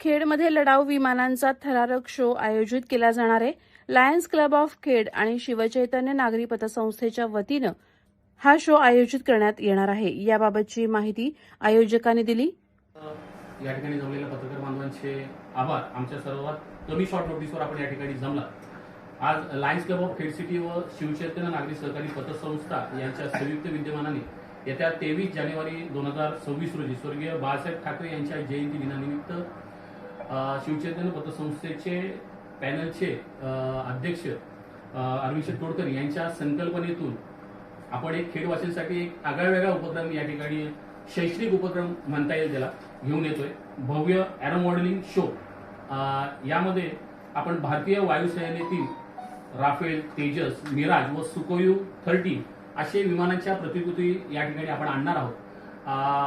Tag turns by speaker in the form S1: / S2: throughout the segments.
S1: खेडमध्ये लढाऊ विमानांचा थरारक शो आयोजित केला जाणार आहे. लायन्स क्लब ऑफ खेड आणि शिवचैतन्य नागरी पतसंस्थेच्या वतीनं हा शो आयोजित करण्यात येणार आहे. याबाबतची माहिती आयोजकांनी दिली.
S2: या ठिकाणी जमलेल्या पत्रकार बांधवांचे आभार. आमच्या सर्वात कमी शॉर्ट नोटीसवर आपण या ठिकाणी जमला आज lions club of Khed city व शिवचैतन्य नागरी सहकारी पतसंस्था यांच्या संयुक्त विद्यमानाने येत्या तेवीस जानेवारी दोन हजार सव्वीस रोजी स्वर्गीय बाळासाहेब ठाकरे यांच्या जयंती दिनानिमित्त शिवचैतन्य पतसंस्थेचे पॅनलचे अध्यक्ष अरविंद तोडकर यांच्या संकल्पनेतून आपण एक खेडवासींसाठी एक आगळा वेगळा उपक्रम या ठिकाणी शैक्षणिक उपक्रम म्हणता येईल त्याला घेऊन येतोय. भव्य अॅरो मॉडेलिंग शो. यामध्ये आपण भारतीय वायुसेनेतील राफेल तेजस मिराज व सुकोयू थर्टी असे विमानांच्या प्रतिकृती या ठिकाणी आपण आणणार आहोत.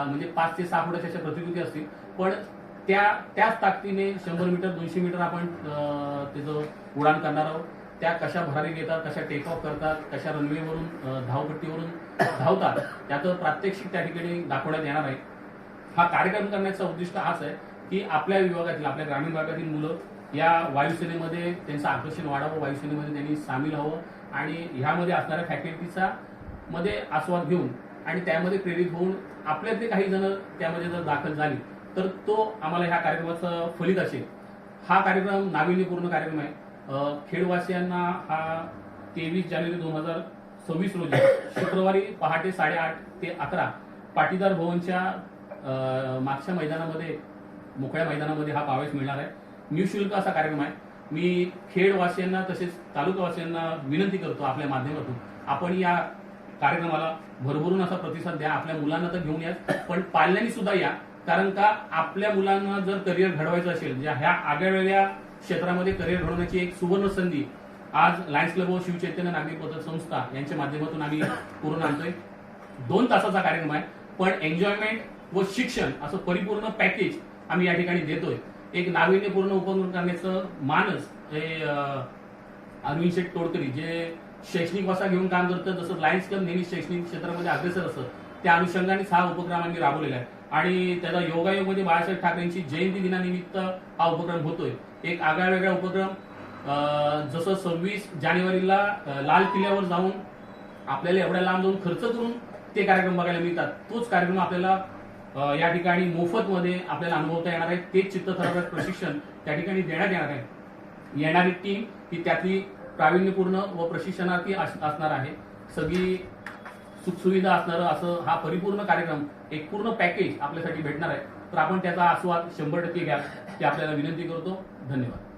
S2: म्हणजे पाच ते सहा फुटाच्या अशा प्रतिकृती असतील. पण त्या त्याच ताकदीने शंभर मीटर दोनशे मीटर आपण त्याचं उडाण करणार आहोत त्या कशा भरारी घेतात कशा टेक ऑफ करतात कशा रनवेवरून धावपट्टीवरून धावतात त्याचं प्रात्यक्षिक त्या ठिकाणी दाखवण्यात येणार आहे. हा कार्यक्रम करण्याचा उद्दिष्ट हाच आहे की आपल्या विभागातील आपल्या ग्रामीण भागातील मुलं या वायुसेनेमध्ये त्यांचं आकर्षण वाढावं वायुसेनेमध्ये त्यांनी सामील व्हावं आणि ह्यामध्ये असणाऱ्या फॅकल्टीचा मध्ये आस्वाद घेऊन आणि त्यामध्ये प्रेरित होऊन आपल्यातले काही जण त्यामध्ये जर दाखल झाली तर तो आम्हाला ह्या कार्यक्रमाचं फलित असेल. हा कार्यक्रम नाविन्यपूर्ण कार्यक्रम आहे. खेडवासियांना हा तेवीस जानेवारी दोन हजार सव्वीस रोजी शुक्रवारी पहाटे साडेआठ ते अकरा पाटीदार भवनच्या अं, मागच्या मैदानामध्ये मोकळ्या मैदानामध्ये हा पावेश मिळणार आहे. निशुल्क असा कार्यक्रम आहे. मी खेडवासियांना तसेच तालुकावासियांना विनंती करतो आपल्या माध्यमातून आपण या कार्यक्रमाला भरभरून असा प्रतिसाद द्या. आपल्या मुलांना तर घेऊन या पण पाल्यांनी सुद्धा या. कारण का आपल्या मुलांना जर करिअर घडवायचं असेल ज्या ह्या आगळ्या क्षेत्रामध्ये करिअर घडवण्याची एक सुवर्ण संधी आज लायन्स क्लब व शिवचैतन्य नागरिक पत्र संस्था यांच्या माध्यमातून आम्ही करून आणतोय. दोन तासाचा कार्यक्रम आहे पण एन्जॉयमेंट व शिक्षण असं परिपूर्ण पॅकेज आम्ही या ठिकाणी देतोय. एक नाविन्यपूर्ण उपक्रम करण्याचं मानस हे अरविंद शेठ तोडकरी जे शैक्षणिक वासा घेऊन काम करतं जसं लायन्स क्लब नेहमी शैक्षणिक क्षेत्रामध्ये अग्रेसर असतं त्या अनुषंगानेच हा उपक्रम आम्ही राबवलेला आहे. आणि त्याचा योगायोगमध्ये बाळासाहेब ठाकरेंची जयंती दिनानिमित्त हा उपक्रम होतोय. एक आगळा वेगळा उपक्रम अं, जसं सव्वीस जानेवारीला लाल किल्ल्यावर जाऊन आपल्याला एवढ्या लांब जाऊन खर्च करून ते कार्यक्रम बघायला मिळतात. तोच कार्यक्रम आपल्याला या ठिकाणी मोफत मध्ये आपल्याला अनुभवता येणार आहे. तेच चित्तथरारक प्रशिक्षण त्या ठिकाणी देण्यात येणार आहे. येणारी टीम ही त्यातली प्रावीण्यपूर्ण व प्रशिक्षणार्थी असणार आहे. सगळी सुखसुविधा असणारं असं हा परिपूर्ण कार्यक्रम एक पूर्ण पॅकेज आपल्यासाठी भेटणार आहे. तर आपण त्याचा आस्वाद शंभर टक्के घ्या. ते आपल्याला विनंती करतो. धन्यवाद.